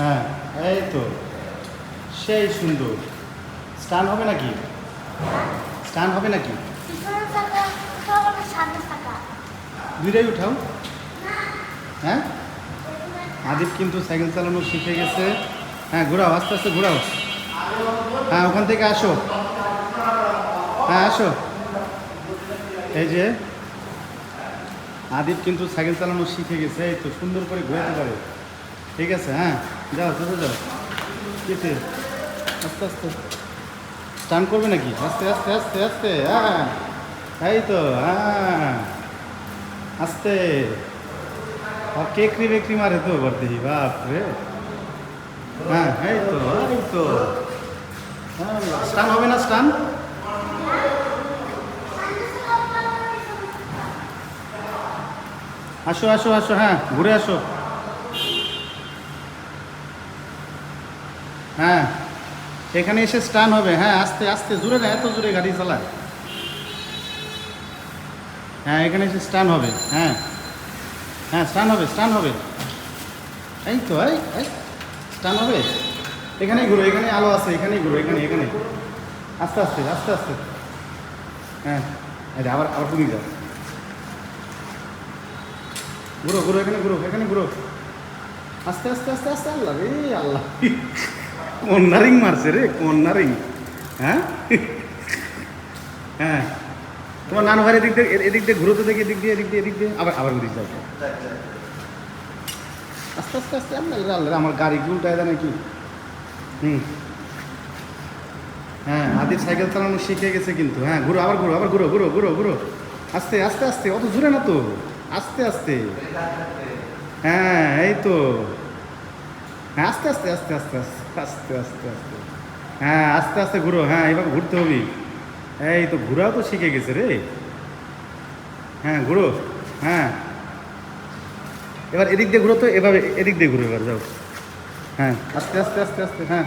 হ্যাঁ এই তো। সেই সুন্দর। স্টান হবে নাকি? স্টান হবে নাকি? দুইটাই উঠাও। হ্যাঁ? আদিপ কিন্তু সাইকেল চালানো শিখে গেছে। হ্যাঁ ঘোরাও, আস্তে আস্তে ঘোরাও। হ্যাঁ ওখান থেকে আসো। হ্যাঁ আসো। এই যে আদিপ কিন্তু সাইকেল চালানো শিখে গেছে। এই তো সুন্দর করে ঘোরাতে পারে। ঠিক আছে হ্যাঁ। যাও, চলে যাও। কেটে আস্তে আস্তে। স্টান করবে নাকি? আস্তে আস্তে আস্তে আস্তে। হ্যাঁ। এই তো হ্যাঁ। আস্তে। আর কেকরি বেকরি মারে তো এবার বাপ রে। হ্যাঁ এই তো তো। হ্যাঁ স্টান হবে না স্টান আসো আসো আসো হ্যাঁ ঘুরে আসো। হ্যাঁ। এখানে এসে স্টান হবে। হ্যাঁ আস্তে আস্তে, জোরে না এত জোরে গাড়ি চালায়। হ্যাঁ এখানে এসে স্টান হবে। হ্যাঁ। হ্যাঁ স্টান হবে স্টান হবে। এই তো, এই স্টান হবে। এখানেই ঘুরো এখানে আলো আছে, এখানেই ঘুরো এখানে এখানে আস্তে আস্তে আস্তে আস্তে। হ্যাঁ আবার আবার তুমি যাও। ঘুরো ঘুরো, এখানে ঘুরো এখানে ঘুরো। আস্তে আস্তে আস্তে আস্তে, আল্লাহ রে, আল্লাহ। কন্যারিং মারছে রে কন্যারিং হ্যাঁ? হ্যাঁ। তোমার নানু ভাই এদিক দিয়ে এদিক দিয়ে ঘুরোতে দেখি এদিক দিয়ে এদিক দিয়ে এদিক দিয়ে। আবার আবার ঘুরিয়ে যাও। আস্তে আস্তে আস্তে আল্লাহ রে রে, আমার গাড়ি কি উল্টায় নাকি? হুম। হ্যাঁ আদির সাইকেল চালানো শিখে গেছে কিন্তু। হ্যাঁ ঘুরো আবার ঘুরো আবার ঘুরো ঘুরো ঘুরো ঘুরো। আস্তে আস্তে আস্তে অত জোরে না তো। আস্তে আস্তে। হ্যাঁ এই তো। হ্যাঁ আস্তে আস্তে আস্তে আস্তে আস্তে। আস্তে আস্তে আস্তে। হ্যাঁ আস্তে আস্তে ঘুরো। হ্যাঁ এভাবে ঘুরতে হবে। এই তো ঘোরাও তো শিখে গেছে রে। হ্যাঁ ঘুরো। হ্যাঁ। এবার এদিক দিয়ে ঘুরো তো, এভাবে এদিক দিয়ে ঘুরো এবার, যাও। হ্যাঁ আস্তে আস্তে আস্তে আস্তে হ্যাঁ।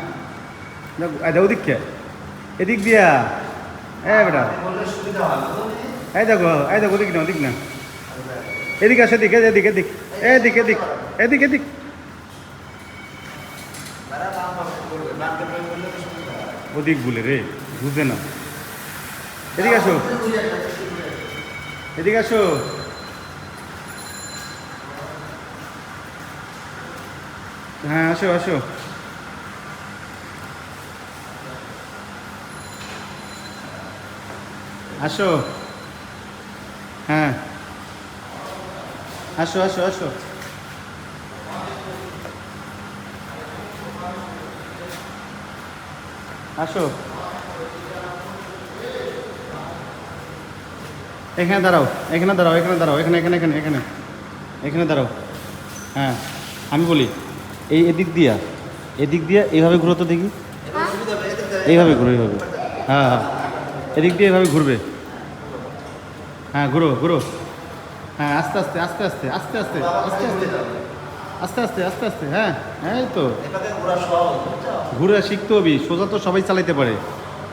যাও ওদিক কে এদিক দিয়া। এ বেটা। এই দেখো এই দেখো, ওদিক না ওদিক না। এদিক আসে এদিক এদিক এদিক এদিক এদিক। এদিক এদিক। ওদিক বলে রে, বুঝে না। এদিকে আসো। এদিকে আসো। হ্যাঁ আসো আসো। আসো। হ্যাঁ। আসো আসো আসো। আসো। এখানে দাঁড়াও এখানে দাঁড়াও এখানে দাঁড়াও, এখানে এখানে এখানে এখানে এখানে দাঁড়াও। হ্যাঁ আমি বলি, এই এদিক দিয়া এদিক দিয়া এইভাবে ঘুরো তো দেখি। এইভাবে ঘুরো, এইভাবে। হ্যাঁ হ্যাঁ। এদিক দিয়ে এইভাবে ঘুরবে। হ্যাঁ ঘুরো ঘুরো। হ্যাঁ আস্তে আস্তে আস্তে আস্তে আস্তে আস্তে আস্তে। আস্তে আস্তে আস্তে আস্তে আস্তে হ্যাঁ এই তো। ঘুরে শিখতে হবে সোজা তো সবাই চালাইতে পারে।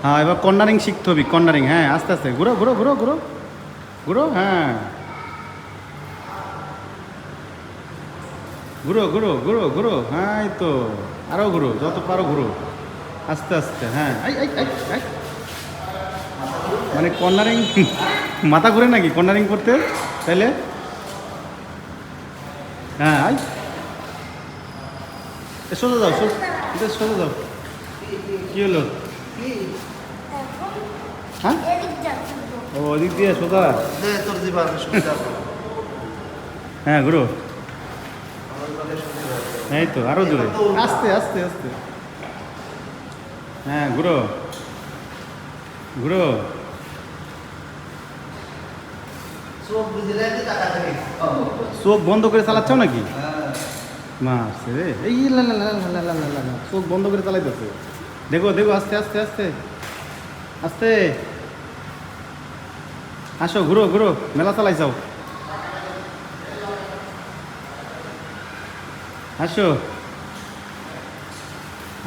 হ্যাঁ এবার কর্নারিং শিখতে হবে কর্নারিং হ্যাঁ আস্তে আস্তে ঘুরো ঘুরো ঘুরো ঘুরো ঘুরো হ্যাঁ। ঘুরো ঘুরো ঘুরো ঘুরো হ্যাঁ এই তো আরও ঘুরো যত পারো ঘুরো। আস্তে আস্তে হ্যাঁ। মানে কর্নারিং মাথা ঘুরে নাকি কর্নারিং করতে? তাইলে? হ্যাঁ আই সোজা যাও সোজা দাও কি হলো? হ্যাঁ? ও ওদিক দিয়ে সোজা। হ্যাঁ গুরু হ্যাঁ, এই তো আরও দূরে। আস্তে আস্তে আস্তে। হ্যাঁ গুরু গুরু চোখ বন্ধ করে চালাচ্ছ নাকি? হ্যাঁ। মারছে রে। এই লা লা লা লা লা লা লা চোখ বন্ধ করে চালাইতেছে। দেখো দেখো আস্তে আস্তে আস্তে আস্তে আসো, ঘুরো ঘুরো, মেলা চালাই যাও। আসো।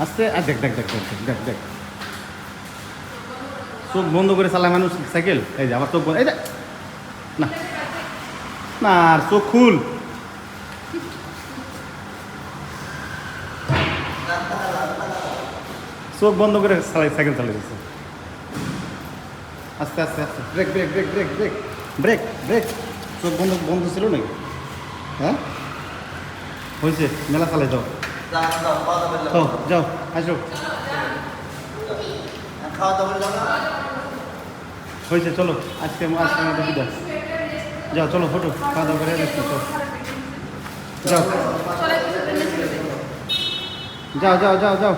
আস্তে আর দেখ দেখ দেখ দেখ দেখ দেখ চোখ বন্ধ করে চালায় মানুষ সাইকেল। এই যে আবার চোখ বন্ধ এই দেখ না। না, আর চোখ খুল। চোখ বন্ধ করে চালাই সাইকেল চালিয়ে আস্তে আস্তে আস্তে। Brake brake brake brake brake brake brake চোখ বন্ধ বন্ধ ছিল নাকি? হ্যাঁ? হয়েছে মেলা চালাই যাও। যাও আসো। হয়েছে চলো। আজকে আজকে আমাদের বিদায়। যাও চলো ফটো। খাওয়া দাওয়া করে চলো। যাও। যাও যাও যাও যাও।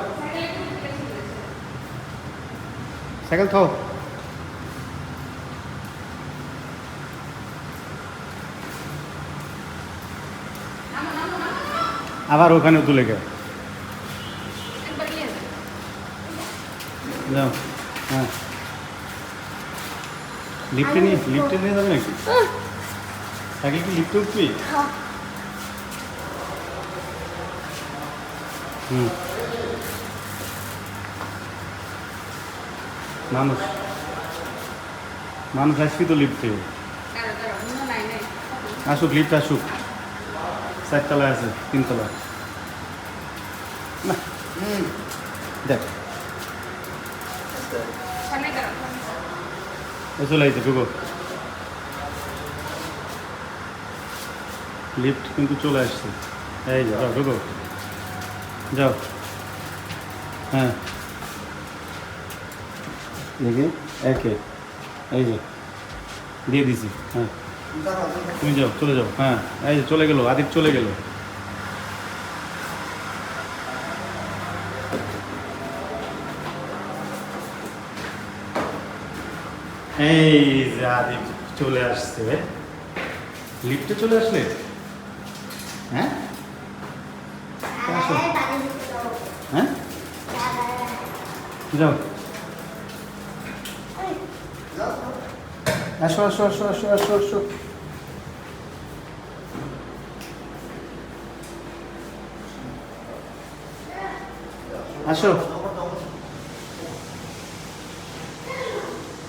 সাইকেল খাও আবার ওখানে তুলে গে যাও হ্যাঁ। লিফটে নিয়ে লিফটে নিয়ে যাবে নাকি? সাইকেল কি লিফটে উঠবি? হ্যাঁ। হুম। মানুষ। মানুষ আসবি তো লিফটে আসুক লিফট আসুক। চারতলায় আছে, তিনতলা। না। দেখ। চলে ঢুকো। লিফট কিন্তু চলে আসছে। এই যাও, ঢুকো। যাও। হ্যাঁ। দেখি, একে। এই যে, দিয়ে দিছি হ্যাঁ। তুমি যাও, চলে যাও হ্যাঁ। এই যে, চলে গেলো আদিপ চলে গেল। এই যে আদিপ চলে আসছে। লিফটে চলে আসলে? হ্যাঁ। হ্যাঁ? যাও। আসো আসো আসো আসো আসো আসো। আসো।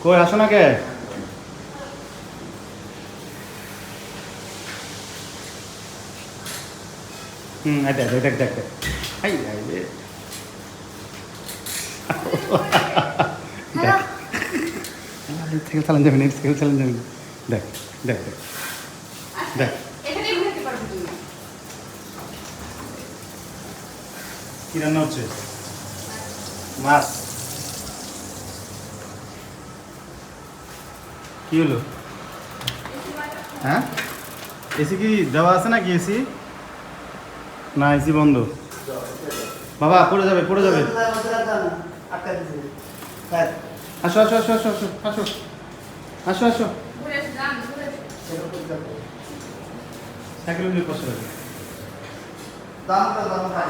কই, আসো না কে? হুম দেখ দেখ দেখ দেখ। আই আই রে দেখ সাইকেল চালান যাবে না সাইকেল চালান যাবে না দেখ দেখ। দেখ। দেখ কি রান্না হচ্ছে? মাছ। কি হলো? হ্যাঁ? এসি কি দেওয়া আছে নাকি এসি? না এসি বন্ধ। বাবা পড়ে যাবে পড়ে যাবে। আসো আসো আসো আসো আসো আসো। আসো আসো। সাইকেল নিয়ে বসে দামটা দামটা